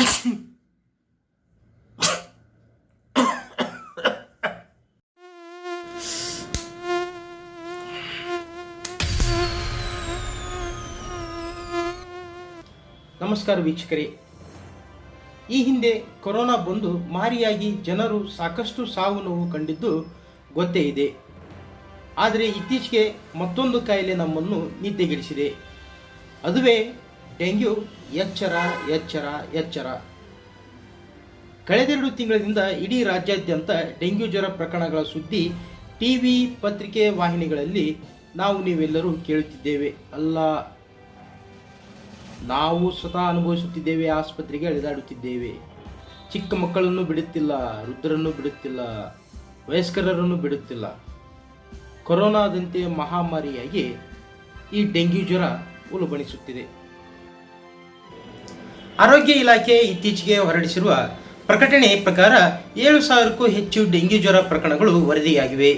ನಮಸ್ಕಾರ ವೀಕ್ಷಕರೇ. ಈ ಹಿಂದೆ ಕೊರೋನಾ ಬಂದು ಮಾರಿಯಾಗಿ ಜನರು ಸಾಕಷ್ಟು ಸಾವು ನೋವು ಕಂಡಿದ್ದು ಗೊತ್ತೇ ಇದೆ. ಆದರೆ ಇತ್ತೀಚೆಗೆ ಮತ್ತೊಂದು ಕಾಯಿಲೆ ನಮ್ಮನ್ನು ನಿದ್ದೆಗೆಡಿಸಿದೆ. ಅದುವೇ ಡೆಂಗ್ಯೂ ಎಚ್ಚರ ಎಚ್ಚರ ಎಚ್ಚರ. ಕಳೆದೆರಡು ತಿಂಗಳಿಂದ ಇಡೀ ರಾಜ್ಯಾದ್ಯಂತ ಡೆಂಗ್ಯೂ ಜ್ವರ ಪ್ರಕರಣಗಳ ಸುದ್ದಿ ಟಿವಿ ಪತ್ರಿಕೆ ವಾಹಿನಿಗಳಲ್ಲಿ ನಾವು ನೀವೆಲ್ಲರೂ ಕೇಳುತ್ತಿದ್ದೇವೆ. ಅಲ್ಲ, ನಾವು ಸ್ವತಃ ಅನುಭವಿಸುತ್ತಿದ್ದೇವೆ, ಆಸ್ಪತ್ರೆಗೆ ಅಳಿದಾಡುತ್ತಿದ್ದೇವೆ ಚಿಕ್ಕ ಮಕ್ಕಳನ್ನು ಬಿಡುತ್ತಿಲ್ಲ, ವೃದ್ಧರನ್ನು ಬಿಡುತ್ತಿಲ್ಲ, ವಯಸ್ಕರರನ್ನು ಬಿಡುತ್ತಿಲ್ಲ. ಕೊರೋನಾದಂತೆ ಮಹಾಮಾರಿಯಾಗಿ ಈ ಡೆಂಗ್ಯೂ ಜ್ವರ ಉಲ್ಬಣಿಸುತ್ತಿದೆ. ಆರೋಗ್ಯ ಇಲಾಖೆ ಇತ್ತೀಚೆಗೆ ಹೊರಡಿಸಿರುವ ಪ್ರಕಟಣೆ ಪ್ರಕಾರ ಏಳು ಸಾವಿರಕ್ಕೂ ಹೆಚ್ಚು ಡೆಂಗ್ಯೂ ಜ್ವರ ಪ್ರಕರಣಗಳು ವರದಿಯಾಗಿವೆ.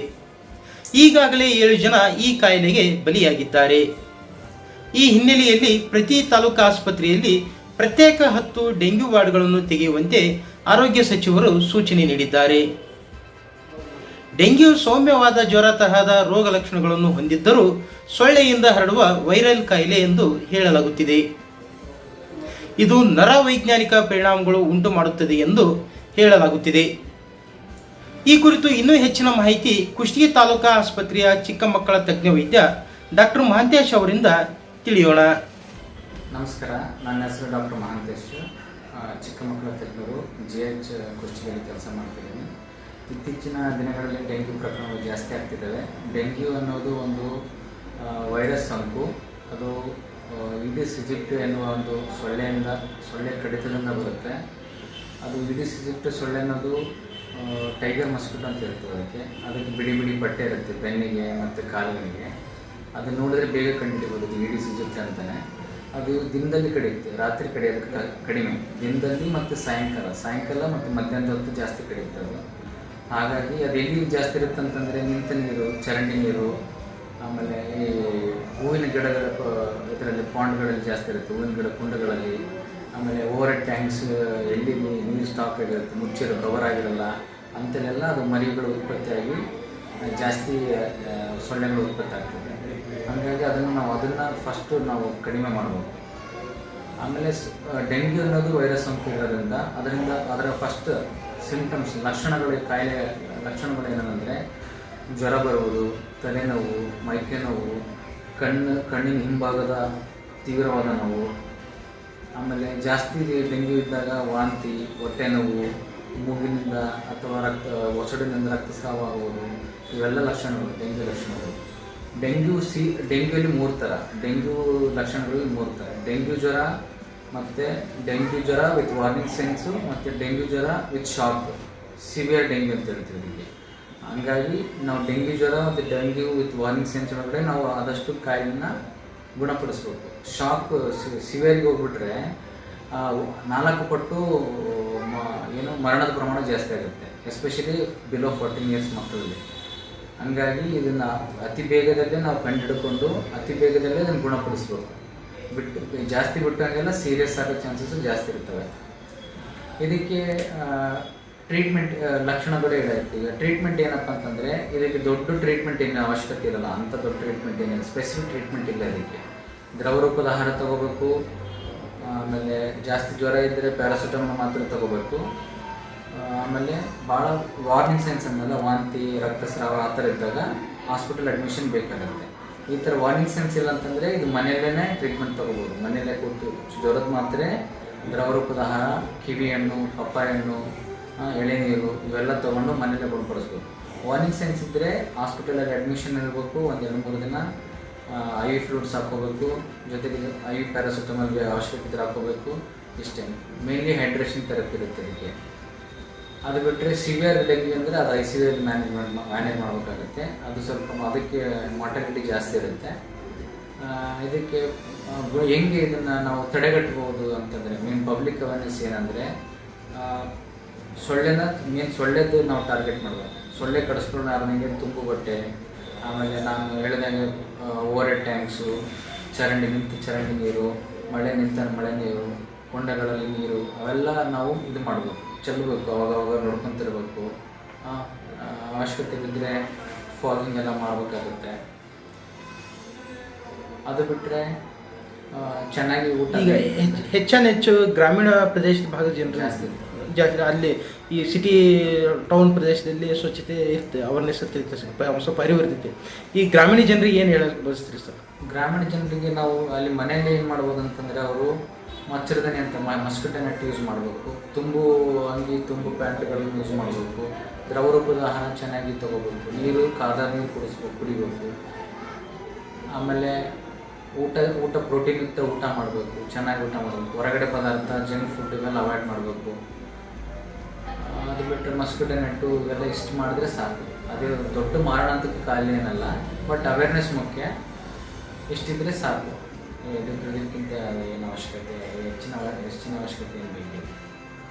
ಈಗಾಗಲೇ ಏಳು ಜನ ಈ ಕಾಯಿಲೆಗೆ ಬಲಿಯಾಗಿದ್ದಾರೆ. ಈ ಹಿನ್ನೆಲೆಯಲ್ಲಿ ಪ್ರತಿ ತಾಲೂಕು ಆಸ್ಪತ್ರೆಯಲ್ಲಿ ಪ್ರತ್ಯೇಕ ಹತ್ತು ಡೆಂಗ್ಯೂ ವಾರ್ಡ್ಗಳನ್ನು ತೆಗೆಯುವಂತೆ ಆರೋಗ್ಯ ಸಚಿವರು ಸೂಚನೆ ನೀಡಿದ್ದಾರೆ. ಡೆಂಗ್ಯೂ ಸೌಮ್ಯವಾದ ಜ್ವರ ತರಹದ ರೋಗ ಲಕ್ಷಣಗಳನ್ನು ಹೊಂದಿದ್ದರೂ ಸೊಳ್ಳೆಯಿಂದ ಹರಡುವ ವೈರಲ್ ಕಾಯಿಲೆ ಎಂದು ಹೇಳಲಾಗುತ್ತಿದೆ. ಇದು ನರ ವೈಜ್ಞಾನಿಕ ಪರಿಣಾಮಗಳು ಉಂಟು ಮಾಡುತ್ತದೆ ಎಂದು ಹೇಳಲಾಗುತ್ತಿದೆ. ಈ ಕುರಿತು ಇನ್ನೂ ಹೆಚ್ಚಿನ ಮಾಹಿತಿ ಕುಷ್ಟಗಿ ತಾಲೂಕಾ ಆಸ್ಪತ್ರೆಯ ಚಿಕ್ಕ ಮಕ್ಕಳ ತಜ್ಞ ವೈದ್ಯ ಡಾಕ್ಟರ್ ಮಹಾಂತೇಶ್ ಅವರಿಂದ ತಿಳಿಯೋಣ. ನಮಸ್ಕಾರ, ನನ್ನ ಹೆಸರು ಡಾಕ್ಟರ್ ಮಹಾಂತೇಶ್. ಚಿಕ್ಕ ಮಕ್ಕಳ ತಜ್ಞರು ಜಿ ಎಚ್ ಕುಷ್ಟಗಿಯಲ್ಲಿ ಕೆಲಸ ಮಾಡ್ತಿದ್ದೀನಿ. ಇತ್ತೀಚಿನ ದಿನಗಳಲ್ಲಿ ಡೆಂಗ್ಯೂ ಪ್ರಕರಣಗಳು ಜಾಸ್ತಿ ಆಗ್ತಿದ್ದಾವೆ. ಡೆಂಗ್ಯೂ ಅನ್ನೋದು ಒಂದು ವೈರಸ್ ಸೋಂಕು. ಅದು ಇಡಿಸ್ ಇಜಿಪ್ಟ್ ಎನ್ನುವ ಒಂದು ಸೊಳ್ಳೆಯಿಂದ, ಸೊಳ್ಳೆ ಕಡಿತದಿಂದ ಬರುತ್ತೆ. ಅದು ಇಡಿಸ್ ಇಜಿಪ್ಟ್ ಸೊಳ್ಳೆ ಅನ್ನೋದು ಟೈಗರ್ ಮಸ್ಕಿಟೋ ಅಂತ ಇರ್ತದೆ ಅದಕ್ಕೆ. ಅದಕ್ಕೆ ಬಿಡಿ ಬಿಡಿ ಬಟ್ಟೆ ಇರುತ್ತೆ ಬೆನ್ನಿಗೆ ಮತ್ತು ಕಾಲುಗಳಿಗೆ ಅದು ನೋಡಿದ್ರೆ ಬೇಗ ಕಂಡುಹಿಡಿಬೋದು ಅದು ಇಡಿಸ್ ಇಜಿಪ್ಟ್ ಅಂತಲೇ ಅದು ದಿನದಲ್ಲಿ ಕಡಿಯುತ್ತೆ, ರಾತ್ರಿ ಕಡಿಯೋದಕ್ಕೆ ಕಡಿಮೆ. ದಿನದಲ್ಲಿ ಮತ್ತು ಸಾಯಂಕಾಲ ಸಾಯಂಕಾಲ ಮತ್ತು ಮಧ್ಯಾಹ್ನದ ಹೊತ್ತು ಜಾಸ್ತಿ ಕಡಿಯುತ್ತೆ ಅದು. ಹಾಗಾಗಿ ಅದು ಎಲ್ಲಿ ಜಾಸ್ತಿ ಇರುತ್ತೆ ಅಂತಂದರೆ ನಿಂತ ನೀರು, ಚರಂಡಿ ನೀರು, ಆಮೇಲೆ ಈ ಹೂವಿನ ಗಿಡಗಳ ಇದರಲ್ಲಿ ಪಾಂಡ್ಗಳಲ್ಲಿ ಜಾಸ್ತಿ ಇರುತ್ತೆ. ಹೂವಿನ ಗಿಡ ಕುಂಡಗಳಲ್ಲಿ. ಆಮೇಲೆ ಓವರ್ ಟ್ಯಾಂಕ್ಸ್ ಎಲ್ಲಿ ನೀರು ಸ್ಟಾಕ್ ಆಗಿರುತ್ತೆ ಮುಚ್ಚಿರೋ ಕವರ್ ಆಗಿರಲ್ಲ ಅಂತೆಲ್ಲ ಅದು ಮರಿಗಳು ಉತ್ಪತ್ತಿಯಾಗಿ ಜಾಸ್ತಿ ಸೊಳ್ಳೆಗಳು ಉತ್ಪತ್ತಿ ಆಗ್ತದೆ. ಹಾಗಾಗಿ ಅದನ್ನು ನಾವು ಅದನ್ನು ಫಸ್ಟು ನಾವು ಕಡಿಮೆ ಮಾಡ್ಬೋದು. ಆಮೇಲೆ ಡೆಂಗ್ಯೂ ಅನ್ನೋದು ವೈರಸ್ ಸೋಂಕು ಇರೋದ್ರಿಂದ ಅದರಿಂದ ಅದರ ಫಸ್ಟ್ ಸಿಂಪ್ಟಮ್ಸ್ ಲಕ್ಷಣಗಳು, ಕಾಯಿಲೆ, ಲಕ್ಷಣಗಳು ಏನಂದರೆ ಜ್ವರ ಬರುವುದು ತಲೆನೋವು ಮೈಕೆ ನೋವು ಕಣ್ಣು, ಕಣ್ಣಿನ ಹಿಂಭಾಗದ ತೀವ್ರವಾದ ನೋವು. ಆಮೇಲೆ ಜಾಸ್ತಿ ಡೆಂಗ್ಯೂ ಇದ್ದಾಗ ವಾಂತಿ, ಹೊಟ್ಟೆ ನೋವು, ಮೂಗಿನಿಂದ ಅಥವಾ ರಕ್ತ, ಒಸಡಿನಿಂದ ರಕ್ತಸ್ರಾವ ಆಗುವುದು ಇವೆಲ್ಲ ಲಕ್ಷಣಗಳು, ಡೆಂಗ್ಯೂ ಲಕ್ಷಣಗಳು. ಡೆಂಗ್ಯೂ ಸಿ, ಡೆಂಗ್ಯೂಲಿ ಮೂರು ಥರ. ಡೆಂಗ್ಯೂ ಲಕ್ಷಣಗಳು ಮೂರು ಥರ. ಡೆಂಗ್ಯೂ ಜ್ವರ ಮತ್ತು ಡೆಂಗ್ಯೂ ಜ್ವರ ವಿತ್ ವಾರ್ನಿಂಗ್ ಸೆನ್ಸು ಮತ್ತು ಡೆಂಗ್ಯೂ ಜ್ವರ ವಿತ್ ಶಾಕ್ ಸಿವಿಯರ್ ಡೆಂಗ್ಯೂ ಅಂತ ಹೇಳ್ತೀವಿ ಇದಕ್ಕೆ ಹಂಗಾಗಿ ನಾವು ಡೆಂಗ್ಯೂ ಜ್ವರ ಮತ್ತು ಡೆಂಗ್ಯೂ ವಿತ್ ವಾರ್ನಿಂಗ್ ಸೆನ್ಸ್ ಒಳಗಡೆ ನಾವು ಆದಷ್ಟು ಕಾಯಿಲೆನ ಗುಣಪಡಿಸ್ಬೇಕು. ಶಾಕ್ ಸಿವಿಯರ್ಗೆ ಹೋಗ್ಬಿಟ್ರೆ ನಾಲ್ಕು ಪಟ್ಟು ಏನು ಮರಣದ ಪ್ರಮಾಣ ಜಾಸ್ತಿ ಆಗುತ್ತೆ. ಎಸ್ಪೆಷಲಿ ಬಿಲೋ ಫೋರ್ಟೀನ್ ಇಯರ್ಸ್ ಮಕ್ಕಳಲ್ಲಿ. ಹಂಗಾಗಿ ಇದನ್ನು ಅತಿ ಬೇಗದಲ್ಲೇ ನಾವು ಕಂಡುಹಿಡ್ಕೊಂಡು, ಅತಿ ಬೇಗದಲ್ಲೇ ಅದನ್ನು ಗುಣಪಡಿಸ್ಬೇಕು. ಬಿಟ್ಟು, ಜಾಸ್ತಿ ಬಿಟ್ಟಂಗೆಲ್ಲ ಸೀರಿಯಸ್ ಆಗೋ ಚಾನ್ಸಸ್ಸು ಜಾಸ್ತಿ ಇರ್ತವೆ. ಇದಕ್ಕೆ ಟ್ರೀಟ್ಮೆಂಟ್ ಲಕ್ಷಣಗಳು ಹೇಳೈತಿ ಈಗ ಟ್ರೀಟ್ಮೆಂಟ್ ಏನಪ್ಪ ಅಂತಂದರೆ, ಇದಕ್ಕೆ ದೊಡ್ಡ ಟ್ರೀಟ್ಮೆಂಟ್ ಏನು ಅವಶ್ಯಕತೆ ಇರಲ್ಲ. ಅಂಥ ದೊಡ್ಡ ಟ್ರೀಟ್ಮೆಂಟ್ ಏನಿಲ್ಲ. ಸ್ಪೆಸಿಫಿಕ್ ಟ್ರೀಟ್ಮೆಂಟ್ ಇಲ್ಲ ಇದಕ್ಕೆ. ದ್ರವ ರೂಪದ ಆಹಾರ ತಗೋಬೇಕು. ಆಮೇಲೆ ಜಾಸ್ತಿ ಜ್ವರ ಇದ್ದರೆ ಪ್ಯಾರಾಸಿಟಮಲ್ ಮಾತ್ರ ತಗೋಬೇಕು. ಆಮೇಲೆ ಭಾಳ ವಾರ್ನಿಂಗ್ ಸೈನ್ಸ್ ಅಂದಲ್ಲ ವಾಂತಿ, ರಕ್ತಸ್ರಾವ ಆ ಥರ ಇದ್ದಾಗ ಹಾಸ್ಪಿಟಲ್ ಅಡ್ಮಿಷನ್ ಬೇಕಾಗುತ್ತೆ. ಈ ಥರ ವಾರ್ನಿಂಗ್ ಸೈನ್ಸ್ ಇಲ್ಲ ಅಂತಂದರೆ ಇದು ಮನೆಯಲ್ಲೇ ಟ್ರೀಟ್ಮೆಂಟ್ ತೊಗೋಬೋದು. ಮನೆಯಲ್ಲೇ ಕೂತು ಜ್ವರದ ಮಾತ್ರೆ ದ್ರವ ರೂಪದ ಆಹಾರ ಕಿವಿ ಹಣ್ಣು ಪಪ್ಪಾಯ ಹಣ್ಣು ಎಳೆನೀರು ಇವೆಲ್ಲ ತೊಗೊಂಡು ಮನೇಲೆ ಗುಣಪಡಿಸ್ಬೇಕು ವಾರ್ನಿಂಗ್ ಸೈನ್ಸ್ ಇದ್ದರೆ ಹಾಸ್ಪಿಟಲಲ್ಲಿ ಅಡ್ಮಿಷನ್ ಇರಬೇಕು, ಒಂದು ಎರಡು ಮೂರು ದಿನ. ಐ ವಿ ಫ್ಲೂಟ್ಸ್ ಹಾಕ್ಕೋಬೇಕು, ಜೊತೆಗೆ ಐ ವಿ ಪ್ಯಾರಾಸಿಟಮಾಲ್ಗೆ ಅವಶ್ಯಕತೆ ಇದ್ದರೆ ಹಾಕ್ಕೋಬೇಕು, ಇಷ್ಟೇ. ಮೇನ್ಲಿ ಹೈಡ್ರೇಷನ್ ಥೆರಪಿ ಇರುತ್ತೆ ಅದಕ್ಕೆ ಅದು ಬಿಟ್ಟರೆ ಸಿವಿಯರ್ ಡೆಂಗ್ಯೂ ಅಂದರೆ ಅದು ಐ ಸಿ ಮ್ಯಾನೇಜ್ಮೆಂಟ್ ಮ್ಯಾನೇಜ್ ಮಾಡಬೇಕಾಗುತ್ತೆ. ಅದು ಸ್ವಲ್ಪ ಅದಕ್ಕೆ ಮಾರ್ಟಾಲಿಟಿ ಜಾಸ್ತಿ ಇರುತ್ತೆ. ಇದಕ್ಕೆ ಹೆಂಗೆ ಇದನ್ನು ನಾವು ತಡೆಗಟ್ಟಬಹುದು ಅಂತಂದರೆ ಮೇನ್ ಪಬ್ಲಿಕ್ ಅವೇರ್ನೆಸ್ ಏನಂದರೆ ಸೊಳ್ಳೆನ ಮೇನ್ ಸೊಳ್ಳೆದು ನಾವು ಟಾರ್ಗೆಟ್ ಮಾಡಬೇಕು. ಸೊಳ್ಳೆ ಕಡಿಸ್ಕೊಳ್ಳೋಂಗೆ ತುಂಬು ಬಟ್ಟೆ. ಆಮೇಲೆ ನಾನು ಹೇಳಿದಂಗೆ ಓವರ್ ಹೆಡ್ ಟ್ಯಾಂಕ್ಸು ಚರಂಡಿ ನಿಂತ ಚರಂಡಿ ನೀರು ಮಳೆ ನಿಂತ ಮಳೆ ನೀರು ಹೊಂಡಗಳಲ್ಲಿ ನೀರು ಅವೆಲ್ಲ ನಾವು ಇದು ಮಾಡಬೇಕು. ಚೆಲ್ಲಬೇಕು ಅವಾಗವಾಗ ನೋಡ್ಕೊತಿರ್ಬೇಕು. ಅವಶ್ಯಕತೆ ಬಿದ್ದರೆ ಫಾಗಿಂಗ್ ಎಲ್ಲ ಮಾಡಬೇಕಾಗುತ್ತೆ. ಅದು ಬಿಟ್ಟರೆ ಚೆನ್ನಾಗಿ ಊಟ ಹೆಚ್ಚಾನೆಚ್ಚು ಹೆಚ್ಚಾನ ಹೆಚ್ಚು ಗ್ರಾಮೀಣ ಪ್ರದೇಶದ ಭಾಗದ ಜನರು ಜಾಸ್ತಿ. ಜಾಸ್ತಿ ಅಲ್ಲಿ ಈ ಸಿಟಿ ಟೌನ್ ಪ್ರದೇಶದಲ್ಲಿ ಸ್ವಚ್ಛತೆ ಇರ್ತದೆ ಅವೇರ್ನೆಸ್ ಇರ್ತೈತೆ ಸ್ವಲ್ಪ ಸ್ವಲ್ಪ ಅರಿವು ಇರ್ತೈತೆ. ಈ ಗ್ರಾಮೀಣ ಜನರಿಗೆ ಏನು ಹೇಳಕ್ ಬಯಸ್ತೀರಿ ಸರ್? ಗ್ರಾಮೀಣ ಜನರಿಗೆ ನಾವು ಅಲ್ಲಿ ಮನೆಯಲ್ಲಿ ಏನು ಮಾಡ್ಬೋದು ಅಂತಂದರೆ ಅವರು ಮಚ್ಚರದನೆ ಅಂತ ಮಸ್ಕಿಟೋ ನೆಟ್ ಯೂಸ್ ಮಾಡಬೇಕು, ತುಂಬು ಅಂಗಿ, ತುಂಬು ಪ್ಯಾಂಟ್ಗಳನ್ನು ಯೂಸ್ ಮಾಡಬೇಕು, ದ್ರವ ರೂಪದ ಆಹಾರ ಚೆನ್ನಾಗಿ ತಗೋಬೇಕು, ನೀರು ಕಾದ ನೀರು ಕುಡಿಸ್ಬೇಕು, ಕುಡಿಬೇಕು. ಆಮೇಲೆ ಊಟ ಊಟ ಪ್ರೋಟೀನ್ ಯುಕ್ತ ಊಟ ಮಾಡಬೇಕು, ಚೆನ್ನಾಗಿ ಊಟ ಮಾಡಬೇಕು. ಹೊರಗಡೆ ಪದಾರ್ಥ ಜಂಕ್ ಫುಡ್ ಇವೆಲ್ಲ ಅವಾಯ್ಡ್ ಮಾಡಬೇಕು. ಅದು ಬಿಟ್ಟರೆ ಮಸ್ಕಿಟೋ ನೆಟ್ಟು ಇವೆಲ್ಲ ಇಷ್ಟು ಮಾಡಿದ್ರೆ ಸಾಕು. ಅದೇ ದೊಡ್ಡ ಮಾರಣಾಂತಿಕ ಕಾಯಿಲೆ ಏನಲ್ಲ ಬಟ್ ಅವೇರ್ನೆಸ್ ಮುಖ್ಯ. ಇಷ್ಟಿದ್ರೆ ಸಾಕು. ಇದಕ್ಕೆ ಇದಕ್ಕಿಂತ ಏನು ಅವಶ್ಯಕತೆ, ಹೆಚ್ಚಿನ ಹೆಚ್ಚಿನ ಅವಶ್ಯಕತೆ ಏನು ಬೇಕಿಲ್ಲ.